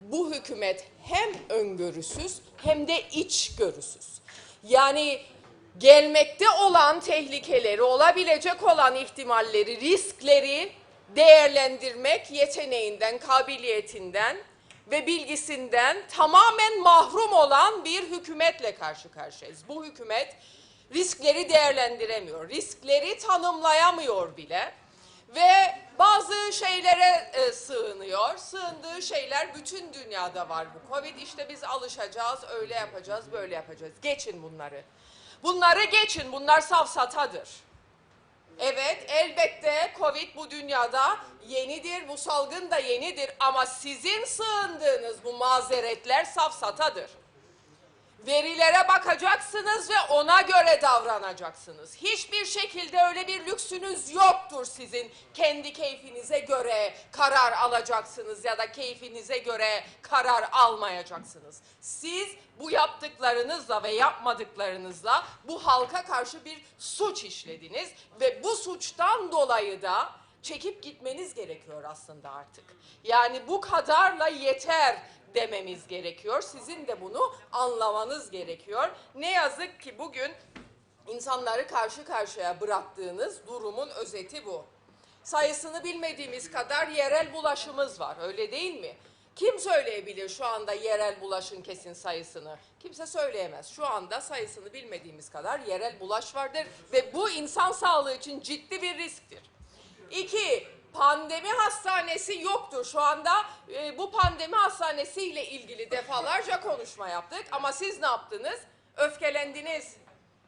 bu hükümet hem öngörüsüz hem de içgörüsüz. Yani gelmekte olan tehlikeleri, olabilecek olan ihtimalleri, riskleri değerlendirmek yeteneğinden, kabiliyetinden ve bilgisinden tamamen mahrum olan bir hükümetle karşı karşıyayız. Bu hükümet riskleri değerlendiremiyor, riskleri tanımlayamıyor bile ve bazı şeylere e, sığınıyor. Sığındığı şeyler bütün dünyada var bu. Covid işte biz alışacağız, öyle yapacağız, böyle yapacağız. Geçin bunları. Bunları geçin, bunlar safsatadır. Evet, elbette Covid bu dünyada yenidir, bu salgın da yenidir ama sizin sığındığınız bu mazeretler safsatadır. Verilere bakacaksınız ve ona göre davranacaksınız. Hiçbir şekilde öyle bir lüksünüz yoktur sizin. Kendi keyfinize göre karar alacaksınız ya da keyfinize göre karar almayacaksınız. Siz bu yaptıklarınızla ve yapmadıklarınızla bu halka karşı bir suç işlediniz ve bu suçtan dolayı da çekip gitmeniz gerekiyor aslında artık. Yani bu kadarla yeter dememiz gerekiyor. Sizin de bunu anlamanız gerekiyor. Ne yazık ki bugün insanları karşı karşıya bıraktığınız durumun özeti bu. Sayısını bilmediğimiz kadar yerel bulaşımız var öyle değil mi? Kim söyleyebilir şu anda yerel bulaşın kesin sayısını? Kimse söyleyemez. Şu anda sayısını bilmediğimiz kadar yerel bulaş vardır ve bu insan sağlığı için ciddi bir risktir. İki, pandemi hastanesi yoktur. Şu anda e, bu pandemi hastanesiyle ilgili defalarca konuşma yaptık ama siz ne yaptınız? Öfkelendiniz.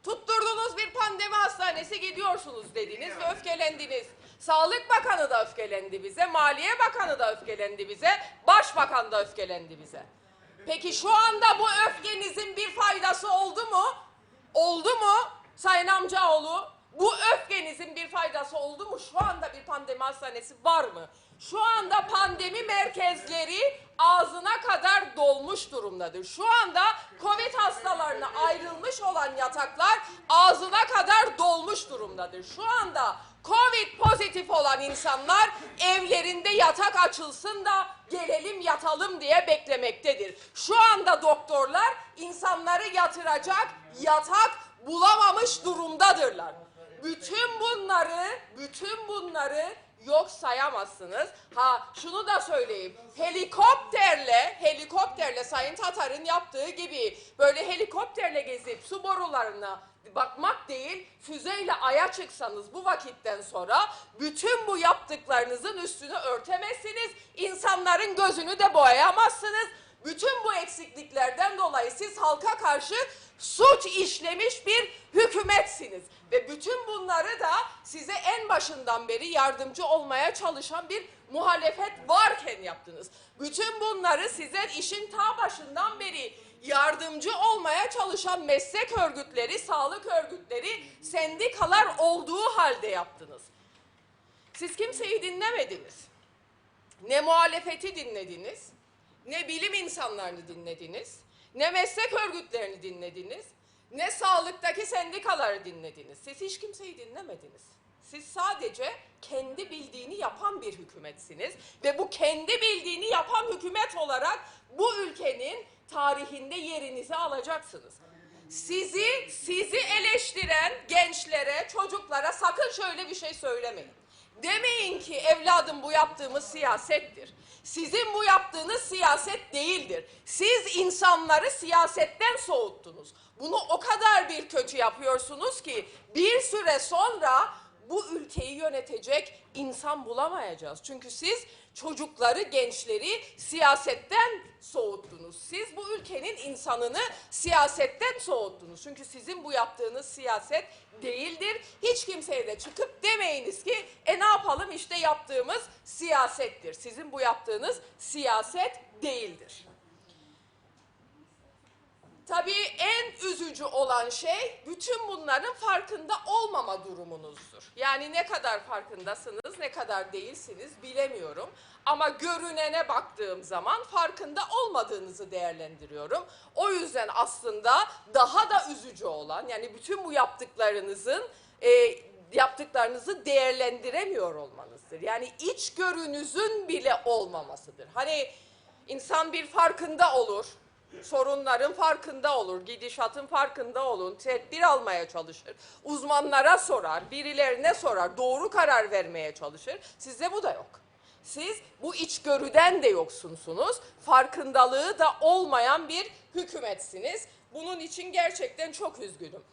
Tutturdunuz bir pandemi hastanesi gidiyorsunuz dediniz ve öfkelendiniz. Sağlık Bakanı da öfkelendi bize, Maliye Bakanı da öfkelendi bize, Başbakan da öfkelendi bize. Peki şu anda bu öfkenizin bir faydası oldu mu? Oldu mu Sayın Amcaoğlu? Bu öfkenizin bir faydası oldu mu? Şu anda bir pandemi hastanesi var mı? Şu anda pandemi merkezleri ağzına kadar dolmuş durumdadır. Şu anda Covid hastalarına ayrılmış olan yataklar ağzına kadar dolmuş durumdadır. Şu anda Covid pozitif olan insanlar evlerinde yatak açılsın da gelelim yatalım diye beklemektedir. Şu anda doktorlar insanları yatıracak yatak bulamamış durumdadırlar. Bütün bunları, bütün bunları yok sayamazsınız. Ha şunu da söyleyeyim. Helikopterle, helikopterle Sayın Tatar'ın yaptığı gibi böyle helikopterle gezip su borularına bakmak değil, füzeyle aya çıksanız bu vakitten sonra bütün bu yaptıklarınızın üstünü örtemezsiniz. İnsanların gözünü de boyayamazsınız. Bütün bu eksikliklerden dolayı siz halka karşı suç işlemiş bir hükümetsiniz. Ve bütün bunları da size en başından beri yardımcı olmaya çalışan bir muhalefet varken yaptınız. Bütün bunları size işin ta başından beri yardımcı olmaya çalışan meslek örgütleri, sağlık örgütleri, sendikalar olduğu halde yaptınız. Siz kimseyi dinlemediniz. Ne muhalefeti dinlediniz, ne bilim insanlarını dinlediniz, ne meslek örgütlerini dinlediniz, ne sağlıktaki sendikaları dinlediniz. Siz hiç kimseyi dinlemediniz. Siz sadece kendi bildiğini yapan bir hükümetsiniz ve bu kendi bildiğini yapan hükümet olarak bu ülkenin tarihinde yerinizi alacaksınız. Sizi sizi eleştiren gençlere, çocuklara sakın şöyle bir şey söylemeyin. Demeyin ki evladım bu yaptığımız siyasettir. Sizin bu yaptığınız siyaset değildir. Siz insanları siyasetten soğuttunuz. Bunu o kadar bir kötü yapıyorsunuz ki bir süre sonra bu ülkeyi yönetecek insan bulamayacağız. Çünkü siz çocukları, gençleri siyasetten soğuttunuz. Siz bu ülkenin insanını siyasetten soğuttunuz. Çünkü sizin bu yaptığınız siyaset değildir. Hiç kimseye de çıkıp demeyiniz ki e ne yapalım işte yaptığımız siyasettir. Sizin bu yaptığınız siyaset değildir. Tabii en üzücü olan şey bütün bunların farkında olmama durumunuzdur. Yani ne kadar farkındasınız, ne kadar değilsiniz bilemiyorum. Ama görünene baktığım zaman farkında olmadığınızı değerlendiriyorum. O yüzden aslında daha da üzücü olan yani bütün bu yaptıklarınızın e, yaptıklarınızı değerlendiremiyor olmanızdır. Yani içgörünüzün bile olmamasıdır. Hani İnsan bir farkında olur. Sorunların farkında olur, gidişatın farkında olun, tedbir almaya çalışır. Uzmanlara sorar, birilerine sorar, doğru karar vermeye çalışır. Sizde bu da yok. Siz bu içgörüden de yoksunsunuz. Farkındalığı da olmayan bir hükümetsiniz. Bunun için gerçekten çok üzgünüm.